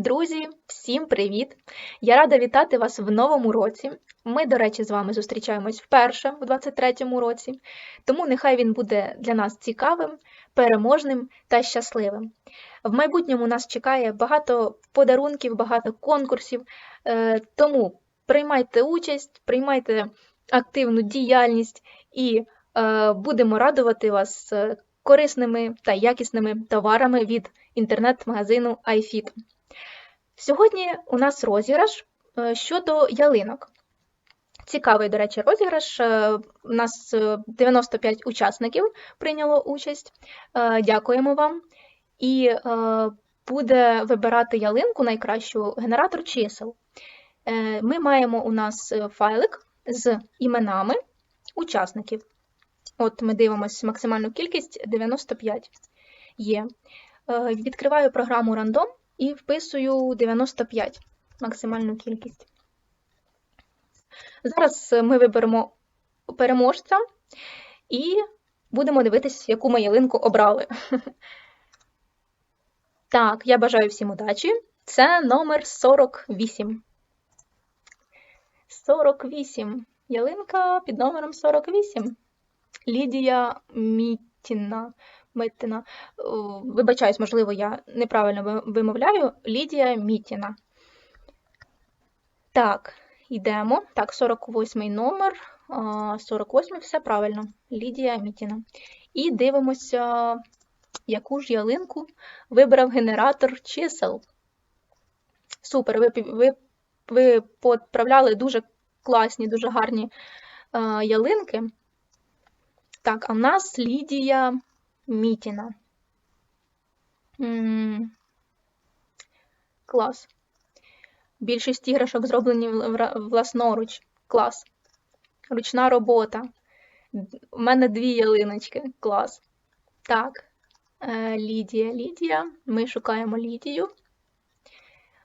Друзі, всім привіт! Я рада вітати вас в новому році. Ми, до речі, з вами зустрічаємось вперше в 23-му році, тому нехай він буде для нас цікавим, переможним та щасливим. В майбутньому нас чекає багато подарунків, багато конкурсів, е, тому приймайте участь, приймайте активну діяльність і е, будемо радувати вас е, корисними та якісними товарами від інтернет-магазину iFit. Сьогодні у нас розіграш е, щодо ялинок. Цікавий, до речі, розіграш. Е, У нас е, 95 учасників прийняло участь. Е, Дякуємо вам. І е, буде вибирати ялинку найкращу генератор чисел. Е, Ми маємо у нас е, файлик з іменами учасників. От ми дивимося максимальну кількість 95 є. Е, Відкриваю програму Random і вписую 95 максимальну кількість. Зараз ми виберемо переможця і будемо дивитись, яку ми ялинку обрали. Так, я бажаю всім удачі. Це номер 48. 48. Ялинка під номером 48. Лідія Мітіна. Митина. Вибачаюсь, можливо, я неправильно вимовляю. Лідія Мітіна. Так, йдемо. Так, 48 номер. а, 48 все правильно. Лідія Мітіна. І дивимося, яку ж ялинку вибрав генератор чисел. Супер, ви, ви, ви поправляли дуже класні, дуже гарні а, ялинки. Так, а в нас Лідія Мітіна. М, Клас. Більшість іграшок зроблені власноруч. Клас. Ручна робота. У мене дві ялиночки. Клас. Так. Е, Лідія, Лідія. Ми шукаємо Лідію.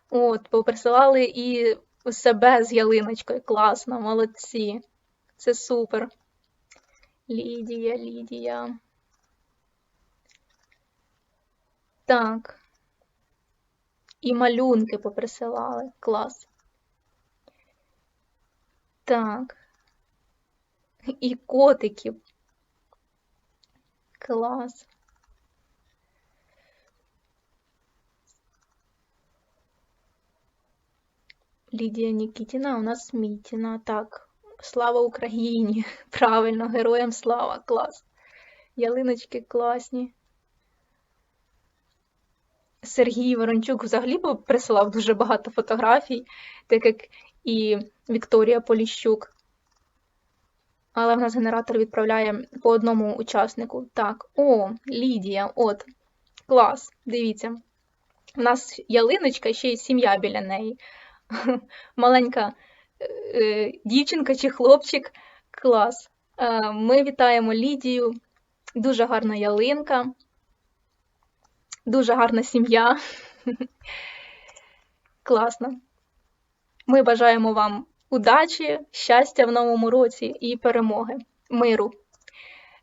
От, поприсилали і себе з ялиночкою. Класно, молодці. Це супер. Лідія, Лідія. Так. І малюнки поприсилали. Клас. Так. І котиків. Клас. Лідія Нікітіна, у нас Мітіна. Так. Слава Україні! Правильно, героям слава! Клас. Ялиночки класні. Сергій Ворончук взагалі присилав дуже багато фотографій, так як і Вікторія Поліщук. Але в нас генератор відправляє по одному учаснику. Так, о, Лідія, от, клас, дивіться. У нас ялиночка, ще й сім'я біля неї. Маленька е, дівчинка чи хлопчик. Клас. Е, Ми вітаємо Лідію. Дуже гарна ялинка. Дуже гарна сім'я. Класно. Ми бажаємо вам удачі, щастя в новому році і перемоги, миру.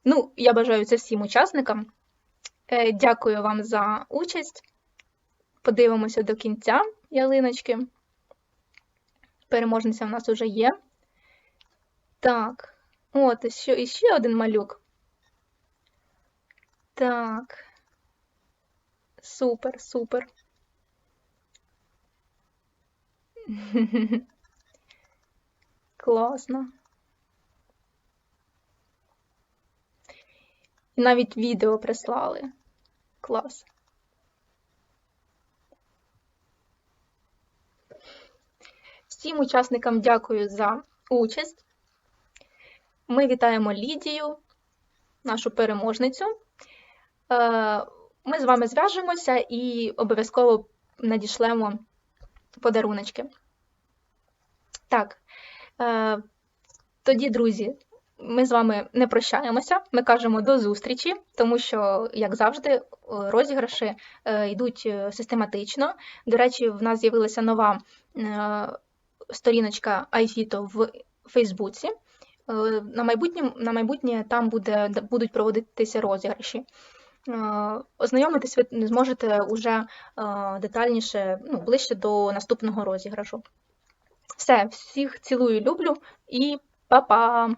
Ну, я бажаю це всім учасникам. Е, Дякую вам за участь. Подивимося до кінця ялиночки. Переможниця в нас вже є. Так, от, і ще один малюк. Так. Супер, супер. Класно. І навіть відео прислали. Клас. Всім учасникам дякую за участь. Ми вітаємо Лідію, нашу переможницю. Ми з вами зв'яжемося і обов'язково надішлемо подаруночки. Так, е, тоді, друзі, ми з вами не прощаємося, ми кажемо до зустрічі, тому що, як завжди, розіграші е, йдуть е, систематично. До речі, в нас з'явилася нова сторіночка iFito в Фейсбуці. На майбутнє, на майбутнє там буде, будуть проводитися розіграші. Ознайомитись ви зможете уже е, детальніше, ну, ближче до наступного розіграшу. Все, всіх цілую, люблю і па-па!